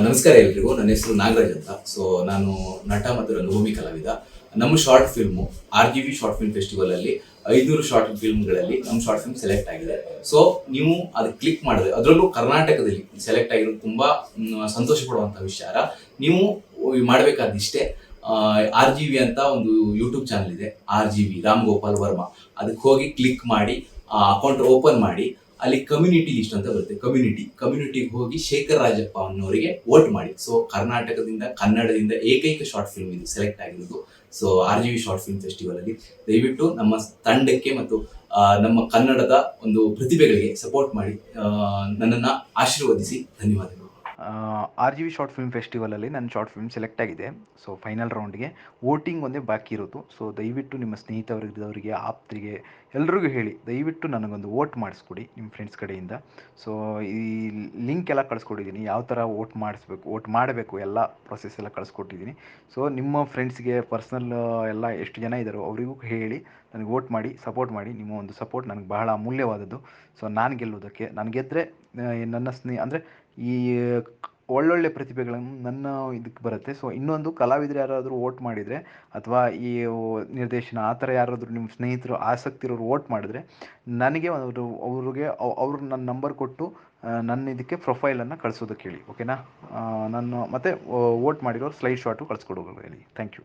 ನಮಸ್ಕಾರ ಎಲ್ರಿಗೂ. ನನ್ನ ಹೆಸರು ನಾಗರಾಜ್ ಅಂತ. ಸೊ ನಾನು ನಟ ಮತ್ತು ರಂಗಭೂಮಿ ಕಲಾವಿದ. ನಮ್ಮ short film R G B short film festival ಅಲ್ಲಿ ಐನೂರು ಶಾರ್ಟ್ ಫಿಲ್ಮ್ಗಳಲ್ಲಿ ನಮ್ಮ ಶಾರ್ಟ್ ಫಿಲ್ಮ್ ಸೆಲೆಕ್ಟ್ ಆಗಿದೆ. ಸೊ ನೀವು ಅದು ಕ್ಲಿಕ್ ಮಾಡಿದ್ರೆ, ಅದರಲ್ಲೂ ಕರ್ನಾಟಕದಲ್ಲಿ ಸೆಲೆಕ್ಟ್ ಆಗಿರೋದು ತುಂಬಾ ಸಂತೋಷ ಪಡುವಂತ ವಿಚಾರ. ನೀವು ಮಾಡಬೇಕಾದಿಷ್ಟೇ ಆರ್ ಜಿ ಬಿ ಅಂತ ಒಂದು ಯೂಟ್ಯೂಬ್ ಚಾನಲ್ ಇದೆ. R G B Ram Gopal Varma. ಅದಕ್ಕೆ ಹೋಗಿ ಕ್ಲಿಕ್ ಮಾಡಿ ಅಕೌಂಟ್ ಓಪನ್ ಮಾಡಿ ಅಲ್ಲಿ ಕಮ್ಯುನಿಟಿ ಲಿಸ್ಟ್ ಅಂತ ಬರುತ್ತೆ. ಕಮ್ಯುನಿಟಿ ಕಮ್ಯುನಿಟಿಗೆ ಹೋಗಿ ಶೇಖರ್ ರಾಜಪ್ಪ ಅನ್ನೋರಿಗೆ ವೋಟ್ ಮಾಡಿ. ಸೊ ಕರ್ನಾಟಕದಿಂದ, ಕನ್ನಡದಿಂದ ಏಕೈಕ ಶಾರ್ಟ್ ಫಿಲ್ಮ್ ಇದು ಸೆಲೆಕ್ಟ್ ಆಗಿರೋದು. So R G V short film festival ಅಲ್ಲಿ ದಯವಿಟ್ಟು ನಮ್ಮ ತಂಡಕ್ಕೆ ಮತ್ತು ನಮ್ಮ ಕನ್ನಡದ ಒಂದು ಪ್ರತಿಭೆಗಳಿಗೆ ಸಪೋರ್ಟ್ ಮಾಡಿ ನನ್ನನ್ನು ಆಶೀರ್ವದಿಸಿ. ಧನ್ಯವಾದಗಳು. R G V short film ಫೆಸ್ಟಿವಲಲ್ಲಿ ನನ್ನ ಶಾರ್ಟ್ ಫಿಲ್ಮ್ ಸೆಲೆಕ್ಟ್ ಆಗಿದೆ. ಸೊ ಫೈನಲ್ ರೌಂಡ್ಗೆ ವೋಟಿಂಗ್ ಒಂದೇ ಬಾಕಿ ಇರೋದು. ಸೊ ದಯವಿಟ್ಟು ನಿಮ್ಮ ಸ್ನೇಹಿತವರಿದ್ದವರಿಗೆ ಆಪ್ತರಿಗೆ ಎಲ್ರಿಗೂ ಹೇಳಿ, ದಯವಿಟ್ಟು ನನಗೊಂದು ವೋಟ್ ಮಾಡಿಸ್ಕೊಡಿ ನಿಮ್ಮ ಫ್ರೆಂಡ್ಸ್ ಕಡೆಯಿಂದ. ಸೊ ಈ ಲಿಂಕ್ ಎಲ್ಲ ಕಳಿಸ್ಕೊಟ್ಟಿದ್ದೀನಿ ಯಾವ ಥರ ವೋಟ್ ಮಾಡಿಸ್ಬೇಕು ವೋಟ್ ಮಾಡಬೇಕು ಎಲ್ಲ ಪ್ರೊಸೆಸ್ ಎಲ್ಲ ಕಳಿಸ್ಕೊಟ್ಟಿದ್ದೀನಿ ಸೊ ನಿಮ್ಮ ಫ್ರೆಂಡ್ಸ್ಗೆ ಪರ್ಸ್ನಲ್ ಎಲ್ಲ ಎಷ್ಟು ಜನ ಇದ್ದಾರೋ ಅವರಿಗೂ ಹೇಳಿ ನನಗೆ ವೋಟ್ ಮಾಡಿ ಸಪೋರ್ಟ್ ಮಾಡಿ. ನಿಮ್ಮ ಒಂದು ಸಪೋರ್ಟ್ ನನಗೆ ಬಹಳ ಅಮೂಲ್ಯವಾದದ್ದು. ಸೊ ನಾನು ಗೆಲ್ಲೋದಕ್ಕೆ ನಾನು ಗೆದ್ದರೆ ನನ್ನ ಸ್ನೇಹ, ಅಂದರೆ ಈ ಒಳ್ಳೊಳ್ಳೆ ಪ್ರತಿಭೆಗಳನ್ನು ನನ್ನ ಇದಕ್ಕೆ ಬರುತ್ತೆ. ಸೊ ಇನ್ನೊಂದು ಕಲಾವಿದರು ಯಾರಾದರೂ ವೋಟ್ ಮಾಡಿದರೆ ಅಥವಾ ಈ ನಿರ್ದೇಶನ ಆ ಥರ ಯಾರಾದರೂ ನಿಮ್ಮ ಸ್ನೇಹಿತರು, ಆಸಕ್ತಿ ಇರೋರು ವೋಟ್ ಮಾಡಿದ್ರೆ ನನಗೆ ಅವರು ಅವ್ರಿಗೆ ಅವರು ನನ್ನ ನಂಬರ್ ಕೊಟ್ಟು ನನ್ನ ಇದಕ್ಕೆ ಪ್ರೊಫೈಲನ್ನು ಕಳಿಸೋದಕ್ಕೆ ಹೇಳಿ. ಓಕೆನಾ ನಾನು ಮತ್ತು ವೋಟ್ ಮಾಡಿರೋ ಸ್ಲೈಡ್ ಶಾಟು ಕಳಿಸ್ಕೊಡೋದು ಹೇಳಿ. Thank you